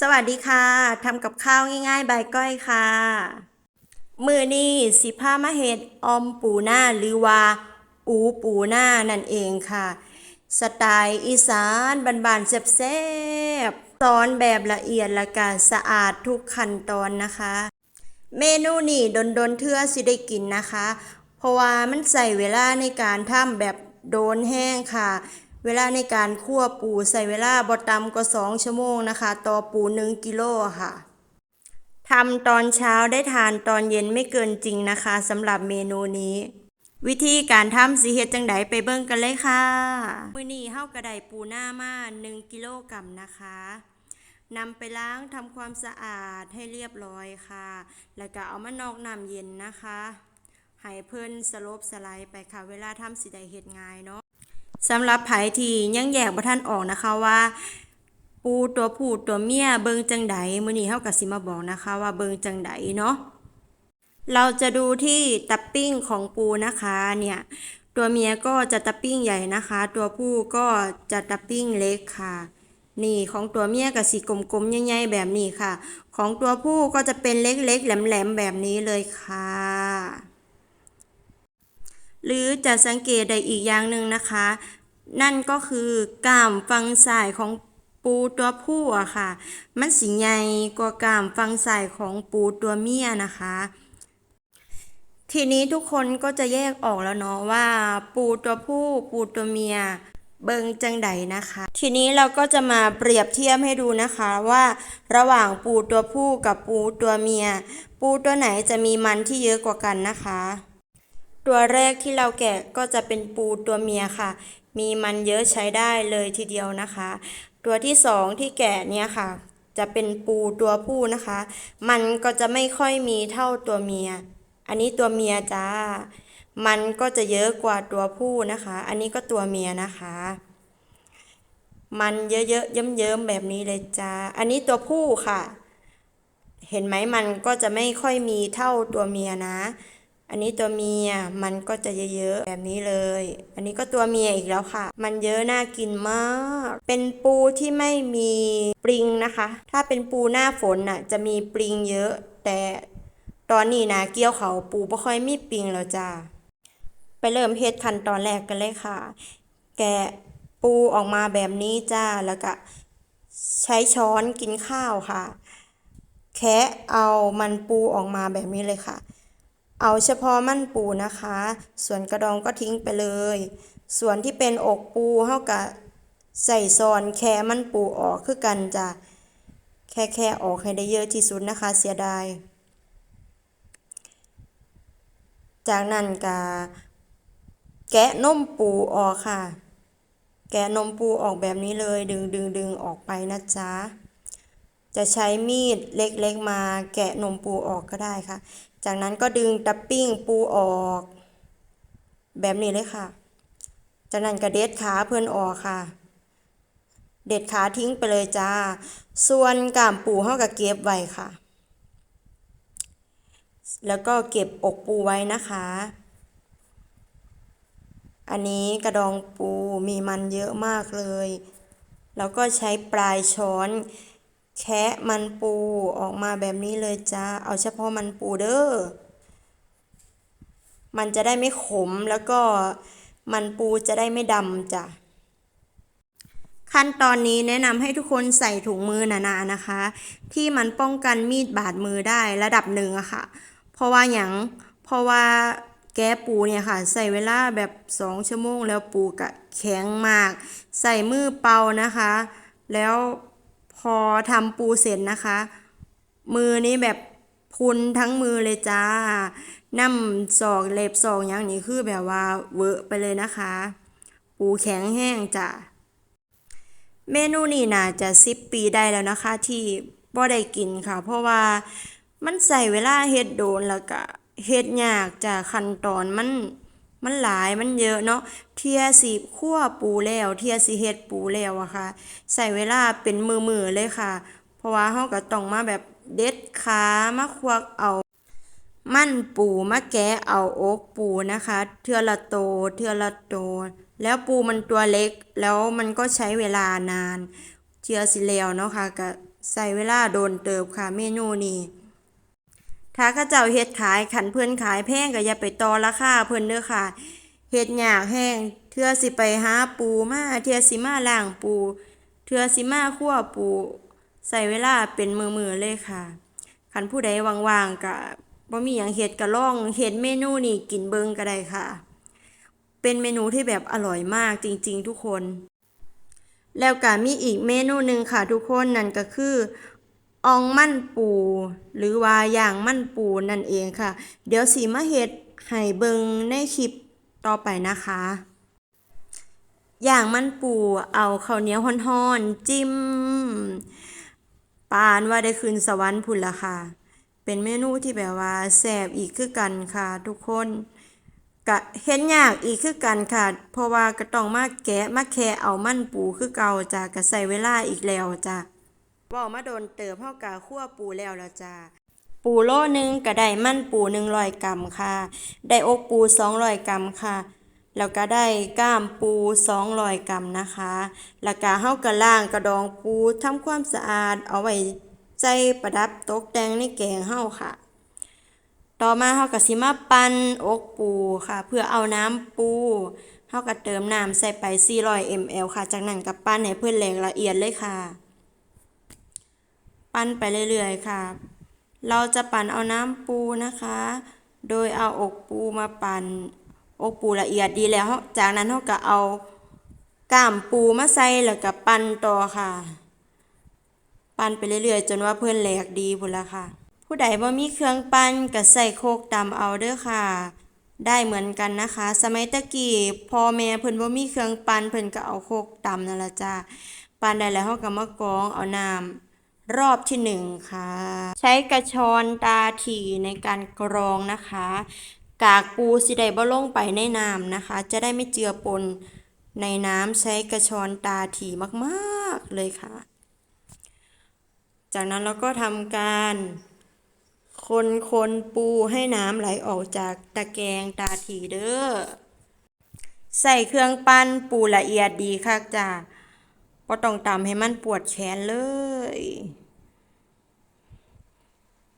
สวัสดีค่ะทำกับข้าวง่ายๆ ใบก้อยค่ะ มือนี้สิพามาเฮ็ดอมปูหน้าหรือว่า อูปูหน้านั่นเองค่ะ สไตล์อีสานบานๆแซ่บๆสอนแบบละเอียดละก็สะอาดทุกขั้นตอนนะคะ เมนูนี่ดนดนเทื่อสิได้กินนะคะ เพราะว่ามันใส่เวลาในการทำแบบโดนแห้งค่ะ เวลาในการคั่วปูใส่เวลาบ่ต่ำกว่า2ชั่วโมงนะคะ ต่อปู 1กิโลค่ะทำตอนเช้าได้ทานตอนเย็นไม่เกินจริงนะคะสำหรับเมนูนี้ วิธีการทำสิเฮ็ดจังไดไปเบิ่งกันเลยค่ะ มื้อนี้เฮากระไดปูหน้ามา1กิโลกรัมนะคะนำไปล้างทำความสะอาดให้เรียบร้อยค่ะ แล้วก็เอามานอกน้ำเย็นนะคะ ให้เพิ่นสลบสไลด์ไปค่ะ เวลาทำสิไดเฮ็ดง่ายเนาะ สำหรับไผที่ยังแยกบ่ทันออกนะคะว่าปูตัวผู้ตัวเมียเบิงจังไดมื้อนี้เฮาก็สิมาบอกนะคะว่าเบิงจังไดเนาะเราจะดูที่ตับปิ้งของปูนะคะเนี่ยตัวเมียก็จะตับปิ้งใหญ่นะคะ ตัวผู้ก็จะตับปิ้งเล็กค่ะ นี่ของตัวเมียก็สีกลมๆใหญ่ๆแบบนี้ค่ะ ของตัวผู้ก็จะเป็นเล็กๆแหลมๆแบบนี้เลยค่ะ หรือจะสังเกตได้อีกอย่างหนึ่งนะคะ นั่นก็คือกล้ามฟังซ้ายของปูตัวผู้อะค่ะ มันสีใหญ่กว่ากล้ามฟังซ้ายของปูตัวเมียนะคะ ทีนี้ทุกคนก็จะแยกออกแล้วเนาะว่า ปูตัวผู้ปูตัวเมียเบิงจังใดนะคะ ทีนี้เราก็จะมาเปรียบเทียบให้ดูนะคะว่าระหว่างปูตัวผู้กับปูตัวเมีย ปูตัวไหนจะมีมันที่เยอะกว่ากันนะคะ ตัวแรกที่เราแกะก็จะเป็นปูตัวเมียค่ะ มีมันเยอะใช้ได้เลยทีเดียวนะคะ ตัวที่สองที่แกะเนี่ยค่ะ จะเป็นปูตัวผู้นะคะ มันก็จะไม่ค่อยมีเท่าตัวเมีย อันนี้ตัวเมียจ้า มันก็จะเยอะกว่าตัวผู้นะคะ อันนี้ก็ตัวเมียนะคะ มันเยอะๆเยิ้มๆแบบนี้เลยจ้า อันนี้ตัวผู้ค่ะ เห็นไหมมันก็จะไม่ค่อยมีเท่าตัวเมียนะ อันนี้ตัวเมียมันก็จะเยอะๆแบบนี้เลย อันนี้ก็ตัวเมียอีกแล้วค่ะ มันเยอะน่ากินมาก เป็นปูที่ไม่มีปริงนะคะ ถ้าเป็นปูหน้าฝนน่ะจะมีปริงเยอะ แต่ตอนนี้นะเกี่ยวเขาปูบ่ค่อยมีปริงแล้วจ้าไปเริ่มเฮ็ดขั้นตอนแรกกันเลยค่ะ แกะปูออกมาแบบนี้จ้าแล้วก็ใช้ช้อนกินข้าวค่ะ แคะเอามันปูออกมาแบบนี้เลยค่ะ เอาเฉพาะมันปูนะคะ ส่วนกระดองก็ทิ้งไปเลย ส่วนที่เป็นอกปูเฮาก็ใส่ซอนแค่มันปูออกคือกันจ้ะแค่แค่ออกให้ได้เยอะที่สุดนะคะ เสียดาย จากนั้นก็แกะนมปูออกค่ะ แกะนมปูออกแบบนี้เลยดึงดึงดึงออกไปนะจ๊ะจะใช้มีดเล็กๆมาแกะนมปูออกก็ได้ค่ะ จากนั้นก็ดึงตับปิ้งปูออก แบบนี้เลยค่ะ จากนั้นก็เด็ดขาเพื่อนออกค่ะ เด็ดขาทิ้งไปเลยจ้า ส่วนกามปูเฮาก็เก็บไว้ค่ะ แล้วก็เก็บอกปูไว้นะคะ อันนี้กระดองปูมีมันเยอะมากเลย แล้วก็ใช้ปลายช้อน แคะมันปูออกมาแบบนี้เลยจ้า เอาเฉพาะมันปูเด้อ มันจะได้ไม่ขมแล้วก็มันปูจะได้ไม่ดำจ้ะ ขั้นตอนนี้แนะนำให้ทุกคนใส่ถุงมือหนาๆนะคะ ที่มันป้องกันมีดบาดมือได้ระดับหนึ่งอะค่ะ เพราะว่าอย่างเพราะว่าแก้ปูเนี่ยค่ะ ใส่เวลาแบบสองชั่วโมงแล้วปูกะแข็งมาก ใส่มือเป่านะคะ แล้ว พอทำปูเสร็จนะคะ มือนี้แบบพุนทั้งมือเลยจ้าน้ำศอกเล็บศอกอย่างนี้คือแบบว่าเวอะไปเลยนะคะ ปูแข็งแห้งจ้ะเมนูนี้น่าจะสิบปีได้แล้วนะคะ ที่บ่ได้กินค่ะ เพราะว่ามันใส่เวลาเฮ็ดโดนแล้วก็เฮ็ดยากจากขั้นตอนมัน มันหลายมันเยอะเนาะเทียสิคั่วปูแล้ว เทียสิเฮ็ดปูแล้วอะค่ะใส่เวลาเป็นมือๆเลยค่ะ เพราะว่าเฮาก็ต้องมาแบบเด็ดขามาควักเอา มั่นปูมาแกะเอาอกปูนะคะ เทือละโตเทือละโต แล้วปูมันตัวเล็ก แล้วมันก็ใช้เวลานานเทือสิแล้วเนาะค่ะก็ใส่เวลาโดนเติบค่ะเมนูนี้ ถ้าข้าเจ้าเฮ็ดขายขันเพิ่นขายแพงก็อย่าไปต่อราคาเพิ่นเด้อค่ะเฮ็ดยากแห้งเทื่อสิไปหาปูมาเทื่อสิมาล้างปูเทื่อสิมาคั่วปูใส่เวลาเป็นมือๆเลยค่ะคันผู้ใดว่างๆก็บ่มีหยังเฮ็ดก็ลองเฮ็ดเมนูนี้กินเบิ่งก็ได้ค่ะ เป็นเมนูที่แบบอร่อยมากจริง ๆ ทุกคน แล้วก็มีอีกเมนูหนึ่งค่ะทุกคนนั่นก็คือ องมั่นปู หรือว่าอย่างมั่นปูนั่นเองค่ะ เดี๋ยวสีมาเฮ็ดให้เบิงในคลิปต่อไปนะคะ อย่างมันปูเอาข้าวเหนียวฮ้อนๆจิ้มปานว่าได้คืนสวรรค์พุ่นละค่ะ เป็นเมนูที่แบบว่าแซ่บอีกคือกันค่ะทุกคนกะเฮ็ดยากอีกคือกันค่ะ เพราะว่าก็ต้องมาแกะมาแคะเอามันปูคือเก่าจ้ะก็ใส่เวลาอีกแล้วจ้ะ ว้ามาโดนเติบเฮากะคั่วปูแล้วละจ้ะปูโลนึงก็ได้มันปู100กรัมค่ะ ได้อกปู200กรัมค่ะ แล้วก็ได้ก้ามปู200กรัมนะคะ แล้วก็เฮาก็ล้างกระดองปูทำความสะอาดเอาไว้ใจประดับตกแต่งในแกงเฮาค่ะ ต่อมาเฮาก็สิมาปั่นอกปูค่ะ เพื่อเอาน้ำปูเฮาก็เติมน้ำใส่ไป400 ml ค่ะ จากนั้นก็ปั่นให้เพิ่นแหลกละเอียดเลยค่ะ ปั่นไปเรื่อยๆค่ะ เราจะปั่นเอาน้ำปูนะคะ โดยเอาอกปูมาปั่น อกปูละเอียดดีแล้ว จากนั้นเราก็เอาก้ามปูมาใส่แล้วก็ปั่นต่อค่ะ ปั่นไปเรื่อยๆ จนว่าเพื่อนแหลกดีพุ่นละค่ะ ผู้ใดบ่มีเครื่องปั่นก็ใส่โคกตำเอาเด้อค่ะ ได้เหมือนกันนะคะ สมัยตะกี้พ่อแม่เพิ่นบ่มีเครื่องปั่นเพิ่นก็เอาโคกตำนั่นละจ้าปั่นได้แล้วเฮาก็มากรองเอาน้ำ รอบที่หนึ่งค่ะ ใช้กระชอนตาถี่ในการกรองนะคะ กากปูสิได้บ่ลงไปในน้ำนะคะ จะได้ไม่เจือปนในน้ำใช้กระชอนตาถี่มากๆเลยค่ะ จากนั้นเราก็ทำการคนคนปูให้น้ำไหลออกจากตะแกรงตาถี่เด้อ ใส่เครื่องปั้นปูละเอียดดีค่ะจ้า ก็ต้องตำให้มันปวดแขนเลย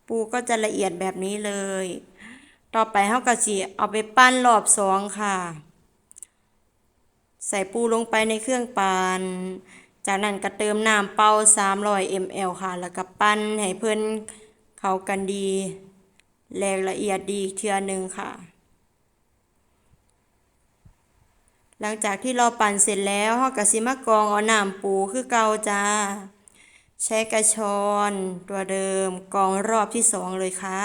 ปูก็จะละเอียดแบบนี้เลย ต่อไปเฮาก็สิเอาไปปั้นรอบสองค่ะ ใส่ปูลงไปในเครื่องปั่นจากนั้นก็เติมน้ำเปล่า300 ml ค่ะ แล้วก็ปั้นให้เพิ่นเข้ากันดีแหลกละเอียดดีเทื่อหนึ่งค่ะ หลังจากที่เราปั่นเสร็จแล้วเฮาก็สิมากรองเอาน้ำปูคือเก่าจ้า ใช้กระชอนตัวเดิมกองรอบที่สองเลยค่ะ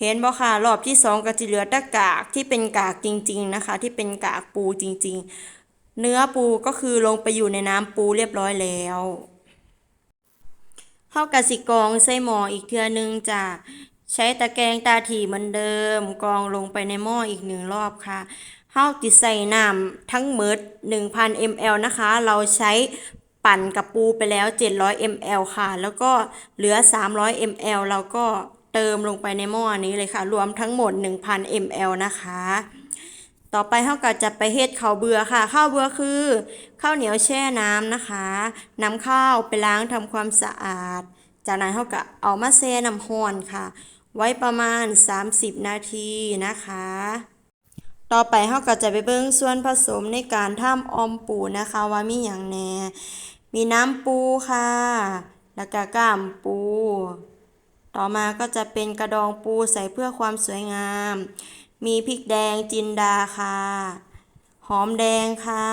เห็นบ่ค่ะรอบที่สองก็จะเหลือตะกากที่เป็นกากจริง ๆนะคะ ที่เป็นกากปูจริง ๆ เนื้อปูก็คือลงไปอยู่ในน้ำปูเรียบร้อยแล้วเฮากะสิกรองใส่หม้ออีกเทื่อนึงจ้ะใช้ตะแกรงตาถี่เหมือนเดิม กองลงไปในหม้ออีกหนึ่งรอบค่ะ เฮาติใส่น้ำทั้งหมด1,000 ml นะคะ เราใช้ปั่นกับปูไปแล้ว 700 ml ค่ะ แล้วก็เหลือ 300 ml เราก็เติมลงไปในหม้อนี้เลยค่ะ รวมทั้งหมด 1,000 ml นะคะ ต่อไปเฮาก็จะไปเฮ็ดข้าวเบื่อค่ะ ข้าวเบื่อคือข้าวเหนียวแช่น้ำนะคะนำข้าวไปล้างทำความสะอาด จากนั้นเฮาก็เอามาแช่น้ำร้อนค่ะ ไว้ประมาณ 30 นาทีนะคะ ต่อไปเฮาก็จะไปเบิ่งส่วนผสมในการทำออมปูนะคะว่ามีหยังแหน่มีน้ำปูค่ะ แล้วก็ก้ามปู ต่อมาก็จะเป็นกระดองปูใส่เพื่อความสวยงาม มีพริกแดงจินดาค่ะ หอมแดงค่ะ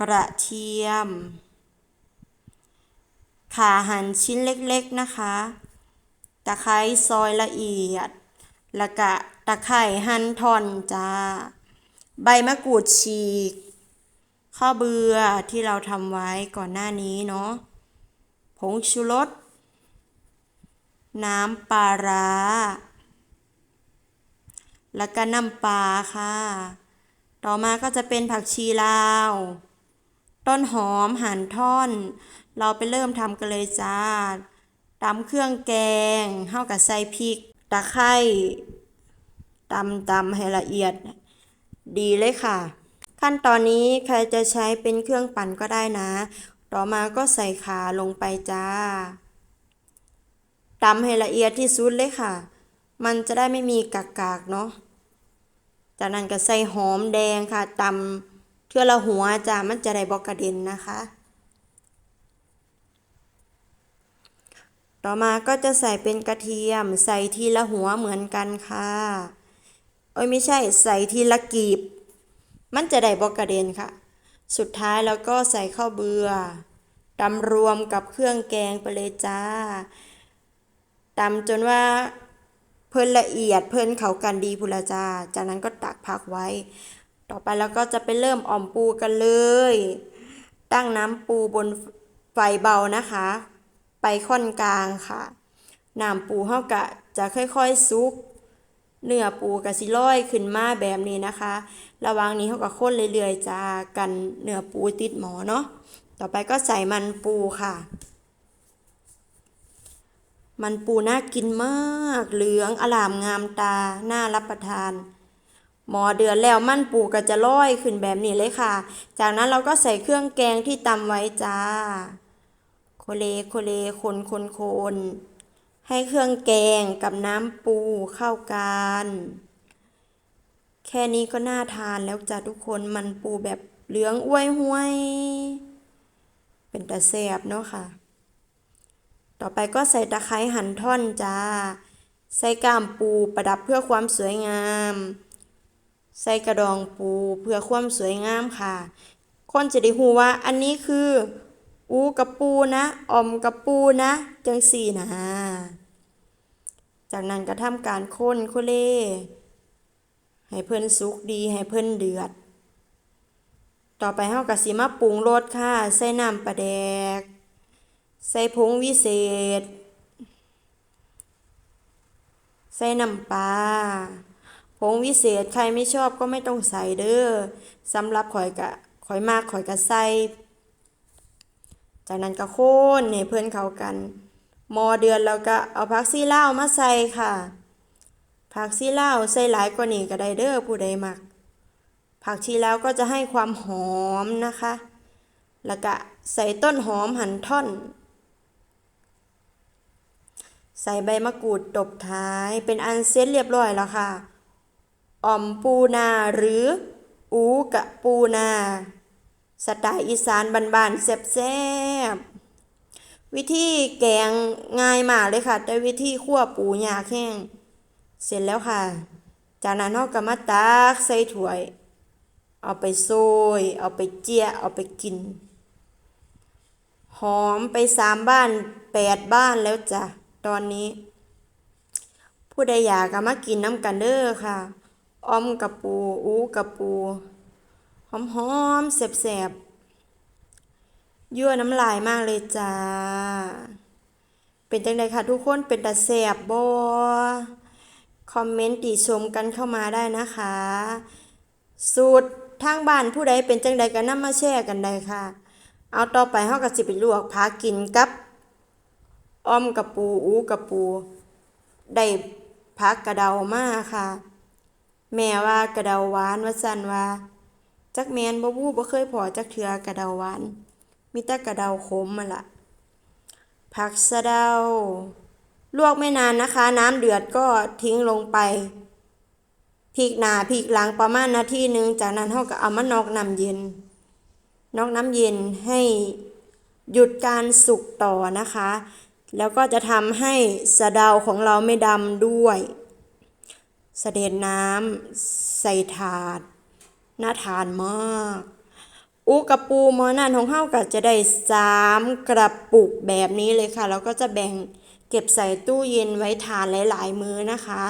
กระเทียม ขาหั่นชิ้นเล็กๆนะคะ ตะไคร้ซอยละเอียด แล้วก็ะไคร้หั่นท่อนจ้า ใบมะกรูดฉีก ข้าวเบื่อที่เราทำไว้ก่อนหน้านี้เนาะ ผงชูรส น้ำปลาร้า แล้วก็น้ำปลาค่ะ ต่อมาก็จะเป็นผักชีลาว ต้นหอมหั่นท่อน เราไปเริ่มทำกันเลยจ้าตำเครื่องแกงเฮากับใส่พริก ตะไคร้ ตำตำให้ละเอียด ดีเลยค่ะ ขั้นตอนนี้ใครจะใช้เป็นเครื่องปั่นก็ได้นะ ต่อมาก็ใส่ขาลงไปจ้าตำให้ละเอียดที่สุดเลยค่ะ มันจะได้ไม่มีกากๆเนาะ จากนั้นก็ใส่หอมแดงค่ะตำเทื่อละหัวจ้ามันจะได้บอกกระเด็นนะคะต่อมาก็จะใส่เป็นกระเทียมใส่ทีละหัวเหมือนกันค่ะ โอ้ยไม่ใช่ใส่ทีละกีบ มันจะได้บอกกระเด็นค่ะ สุดท้ายแล้วก็ใส่ข้าวเบือตำรวมกับเครื่องแกงไปเลยจ้าตำจนว่าเพิ่นละเอียดเพิ่นเข้ากันดีพุละจ้าจากนั้นก็ตักพักไว้ ต่อไปแล้วก็จะไปเริ่มอ่อมปูกันเลย ตั้งน้ำปูบนไฟเบานะคะ ไปค่อนกลางค่ะน้ำปูเฮากะจะค่อยๆซุก เนื้อปูกะสิลอยขึ้นมาแบบนี้นะคะ ระว่างนี้เฮาก็ค้นเรื่อยๆจ้ากันเนื้อปูติดหมอเนาะ ต่อไปก็ใส่มันปูค่ะ มันปูน่ากินมาก เหลืองอลามงามตา น่ารับประทาน หมอเดือดแล้วมันปูก็จะลอยขึ้นแบบนี้เลยค่ะ จากนั้นเราก็ใส่เครื่องแกงที่ตำไว้จ้า โคเลโคเลคนคนคน ให้เครื่องแกงกับน้ำปูเข้ากัน แค่นี้ก็น่าทานแล้วจ้าทุกคนมันปูแบบเหลืองอ้วยห้วย เป็นตาแซบเนาะค่ะ ต่อไปก็ใส่ตะไคร้หั่นท่อนจ้า ใส่กล้ามปูประดับเพื่อความสวยงาม ใส่กระดองปูเพื่อความสวยงามค่ะ คนจะได้ฮู้ว่าอันนี้คืออูกับปูนะอมกับปูนะ จังสี่นะ จากนั้นก็ทำการค้นโคเล่ให้เพิ่นสุกดีให้เพิ่นเดือด ต่อไปเฮาก็สิมาปรุงรสค่ะ ใส่น้ำปลาแดก ใส่ผงวิเศษ ใส่น้ำปลาผงวิเศษใครไม่ชอบก็ไม่ต้องใส่เด้อสำหรับข่อยกะข่อยมากข่อยกะใส่ จากนั้นก็โค่นให้เพื่อนเข้ากัน มอเดือดแล้วก็เอาผักซีลาวมาใส่ค่ะผักซีลาวใส่หลายกว่านี้ก็ได้เด้อผู้ใดมัก ผักชีแล้วก็จะให้ความหอมนะคะ แล้วก็ใส่ต้นหอมหั่นท่อน ใส่ใบมะกรูดตบท้ายเป็นอันเสร็จเรียบร้อยแล้วค่ะอ่อมปูนาหรือ อูกะปูนา สไตล์อีสานบ้านๆแซ่บๆ วิธีแกงง่ายมากเลยค่ะ แต่วิธีคั่วปูยากแห้ง เสร็จแล้วค่ะ จากนั้นเราก็มาตักใส่ถ้วย เอาไปโซย เอาไปเจียเอาไปกิน หอมไปสามบ้านแปดบ้านแล้วจ้ะ ตอนนี้ ผู้ใดอยากก็มากินน้ำกันเด้อค่ะออมกับปู อูกับปู หอมๆแสบๆ ยั่วน้ำลายมากเลยจ้า เป็นจังไดค่ะทุกคนเป็นตาแสบบ่คอมเมนต์ติชมกันเข้ามาได้นะคะ สูตรทางบ้านผู้ใดเป็นจังใดก็นำมาแชร์กันได้ค่ะ เอาต่อไปเฮาก็สิไปลวกผักกินกับอ้อมกับปูอูกับปู ได้ผักกระเดามาค่ะ แม่ว่ากระเดาหวานว่าซั่นว่า จักแมนบ่บู้บ่เคยพอจักเทือกระเดาหวาน มีแต่กระเดาขมมาละผักสะเดา ลวกไม่นานนะคะ น้ำเดือดก็ทิ้งลงไปพริกหนาพริกหลังประมาณนาทีหนึ่งจากนั้นเฮาก็เอามานอกน้ำเย็น นอกน้ำเย็นให้หยุดการสุกต่อนะคะ แล้วก็จะทำให้สะเดาของเราไม่ดำด้วยเสด็จน้ำใส่ถาดน่าทานมาก อูกับปูหมอนั่นของเฮาก็จะได้สามกระปุกแบบนี้เลยค่ะ แล้วก็จะแบ่งเก็บใส่ตู้เย็นไว้ทานหลาย ๆ มื้อนะคะ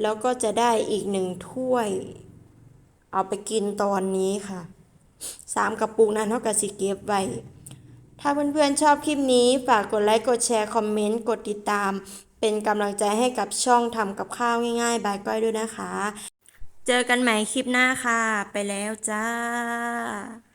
แล้วก็จะได้อีกหนึ่งถ้วย เอาไปกินตอนนี้ค่ะสามกระปุกนั้นเท่ากับสิเก็บไว้ ถ้าเพื่อนๆชอบคลิปนี้ ฝากกดไลค์ กดแชร์ คอมเมนต์ กดติดตาม เป็นกำลังใจให้กับช่องทำกับข้าวง่ายๆ บายก้อยด้วยนะคะ เจอกันใหม่คลิปหน้าค่ะ ไปแล้วจ้า